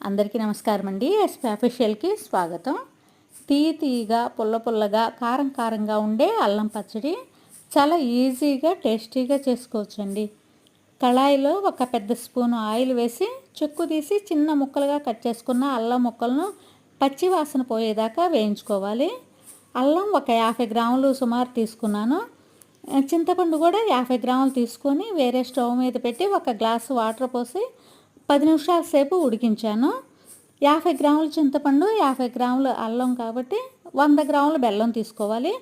అందరికీ నమస్కారం అండి ఎస్పీ అఫీషియల్కి స్వాగతం. తీయ తీయగా పుల్ల పుల్లగా కారం కారంగా ఉండే అల్లం పచ్చడి చాలా ఈజీగా టేస్టీగా చేసుకోవచ్చండి. కళాయిలో ఒక పెద్ద స్పూన్ ఆయిల్ వేసి చెక్కు తీసి చిన్న ముక్కలుగా కట్ చేసుకున్న అల్లం ముక్కలను పచ్చి వాసన పోయేదాకా వేయించుకోవాలి. అల్లం ఒక యాభై గ్రాములు సుమారు తీసుకున్నాను. చింతపండు కూడా యాభై గ్రాములు తీసుకొని వేరే స్టవ్ మీద పెట్టి ఒక గ్లాసు వాటర్ పోసి పది నిమిషాల సేపు ఉడికించాను. యాభై గ్రాముల చింతపండు యాభై గ్రాములు అల్లం కాబట్టి వంద గ్రాముల బెల్లం తీసుకోవాలి.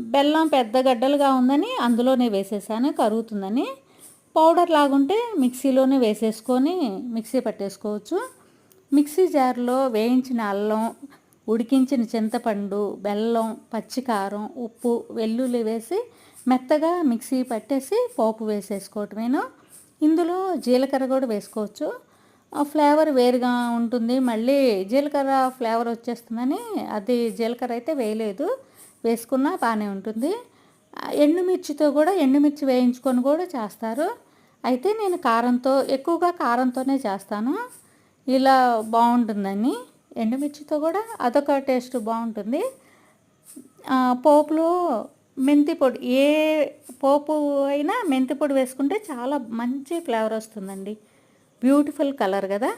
బెల్లం పెద్ద గడ్డలుగా ఉందని అందులోనే వేసేసాను కరుగుతుందని. పౌడర్ లాగుంటే మిక్సీలోనే వేసేసుకొని మిక్సీ పట్టేసుకోవచ్చు. మిక్సీ జార్లో వేయించిన అల్లం ఉడికించిన చింతపండు బెల్లం పచ్చికారం ఉప్పు వెల్లుల్లి వేసి మెత్తగా మిక్సీ పట్టేసి పోపు వేసేసుకోవటమేను. ఇందులో జీలకర్ర కూడా వేసుకోవచ్చు. ఆ ఫ్లేవర్ వేరుగా ఉంటుంది. మళ్ళీ జీలకర్ర ఫ్లేవర్ వచ్చేస్తుందని అది జీలకర్ర అయితే వేయలేదు. వేసుకున్నా బాగానే ఉంటుంది. ఎండుమిర్చితో కూడా ఎండుమిర్చి వేయించుకొని కూడా చేస్తారు. అయితే నేను కారంతో ఎక్కువగా కారంతోనే చేస్తాను. ఇలా బాగుంటుందని. ఎండుమిర్చితో కూడా అదొక టేస్ట్ బాగుంటుంది. పోపులో మెంతి పొడి ఏ పోపు అయినా మెంతి పొడి వేసుకుంటే చాలా మంచి ఫ్లేవర్ వస్తుందండి. బ్యూటిఫుల్ కలర్ కదా?